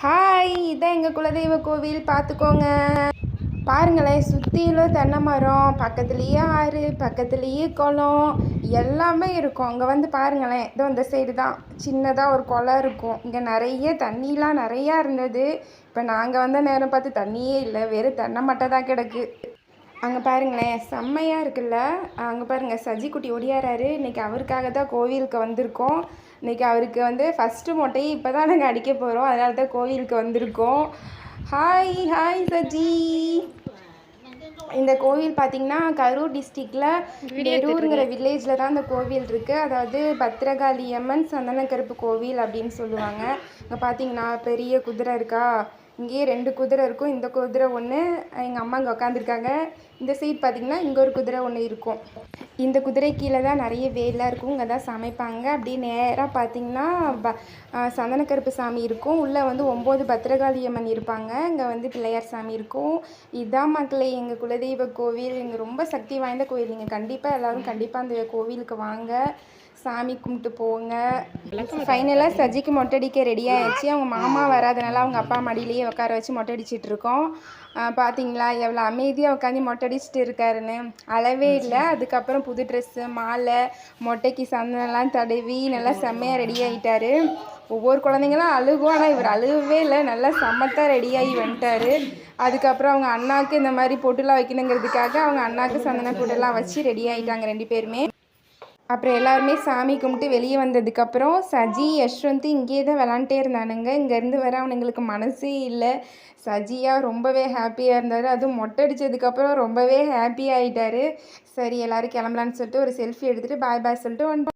Hi இதான் எங்கள் குலதெய்வ கோவில். பார்த்துக்கோங்க பாருங்களேன் சுற்றிலும் தென்னை மரம் பக்கத்துலேயே ஆறு பக்கத்துலேயே குளம் எல்லாமே இருக்கும். அங்கே வந்து பாருங்களேன் இதோ இந்த சைடு தான். சின்னதாக ஒரு குளம் இருக்கும். இங்கே நிறைய தண்ணிலாம் நிறையா இருந்தது. இப்போ நாங்கள் வந்த நேரம் பார்த்து தண்ணியே இல்லை. வெறும் தென்னை மட்டை தான் கிடக்கு. அங்கே பாருங்களேன் செம்மையாக இருக்குல்ல? அங்கே பாருங்கள் சஜி குட்டி ஒடியாராரு. இன்றைக்கி அவருக்காக தான் கோவிலுக்கு வந்திருக்கோம். இன்றைக்கி அவருக்கு வந்து ஃபஸ்ட்டு மொட்டையை இப்போ தான் நாங்கள் அடிக்க போகிறோம் அதனால தான் கோவிலுக்கு வந்திருக்கோம். Hi hi Saji. இந்த கோவில் பார்த்தீங்கன்னா கரூர் டிஸ்ட்ரிக்டில் நெரூருங்கிற வில்லேஜில் தான் இந்த கோவில் இருக்குது அதாவது பத்திரகாளி அம்மன் சந்தனக்கருப்பு கோவில் அப்படின்னு சொல்லுவாங்க. இங்கே பார்த்தீங்கன்னா பெரிய குதிரை இருக்கா? இங்கேயே ரெண்டு குதிரை இருக்கும். இந்த குதிரை ஒன்று எங்கள் அம்மா இங்கே உட்காந்துருக்காங்க இந்த சைட் பார்த்திங்கன்னா இங்கே ஒரு குதிரை ஒன்று இருக்கும். இந்த குதிரை கீழே தான் நிறைய வேலாம் இருக்கும் இங்கே தான் சமைப்பாங்க. அப்படியே நேராக பார்த்தீங்கன்னா ப சந்தனக்கருப்பு சாமி இருக்கும். உள்ளே வந்து ஒம்பது பத்திரகாளி அம்மன் இருப்பாங்க. இங்கே வந்து பிள்ளையார் சாமி இருக்கும். இதான் மக்களை எங்கள் குலதெய்வ கோவில். இங்கே ரொம்ப சக்தி வாய்ந்த கோவில். நீங்கள் கண்டிப்பாக எல்லோரும் கண்டிப்பாக அந்த கோவிலுக்கு வாங்க. சாமி கும்பிட்டு போங்க. ஃபைனலாக சஜிக்கு மொட்டை அடிக்க ரெடி ஆயிடுச்சு. அவங்க மாமா வராதனால அவங்க அப்பா மடியிலேயே உட்கார வச்சு மொட்டை அடிச்சிட்டு இருக்கோம். பார்த்தீங்களா எவ்வளோ அமைதியாக உட்காந்து மொட்டை அடிச்சுட்டு இருக்காருன்னு. அளவே இல்லை. அதுக்கப்புறம் புது ட்ரெஸ்ஸு மாலை மொட்டைக்கு சந்தனம்லாம் தடவி நல்லா செம்மையாக ரெடி ஆகிட்டாரு ஒவ்வொரு குழந்தைங்களும் அழுகும். ஆனால் இவர் அழுகவே இல்லை. நல்லா சமத்தாக ரெடியாகி வந்துட்டார். அதுக்கப்புறம் அவங்க அண்ணாவுக்கு இந்த மாதிரி பொட்டுலாம் வைக்கணுங்கிறதுக்காக அவங்க அண்ணாக்கு சந்தன பொட்டுலாம் வச்சு ரெடி ஆகிட்டாங்க ரெண்டு பேருமே. அப்புறம் எல்லாருமே சாமி கும்பிட்டு வெளியே வந்ததுக்கப்புறம் சஜி யஷ்வந்த் இங்கேயே தான் விளாண்டே இருந்தானுங்க. இங்கேருந்து வர அவனுங்களுக்கு மனசே இல்லை. சஜியாக ரொம்பவே ஹாப்பியாக இருந்தார். அதுவும் மொட்டை அடித்ததுக்கப்புறம் ரொம்பவே ஹாப்பி ஆகிட்டார் சரி எல்லோரும் கிளம்பலான்னு சொல்லிட்டு ஒரு செல்ஃபி எடுத்துகிட்டு பாய் பாய் சொல்லிட்டு ஒன்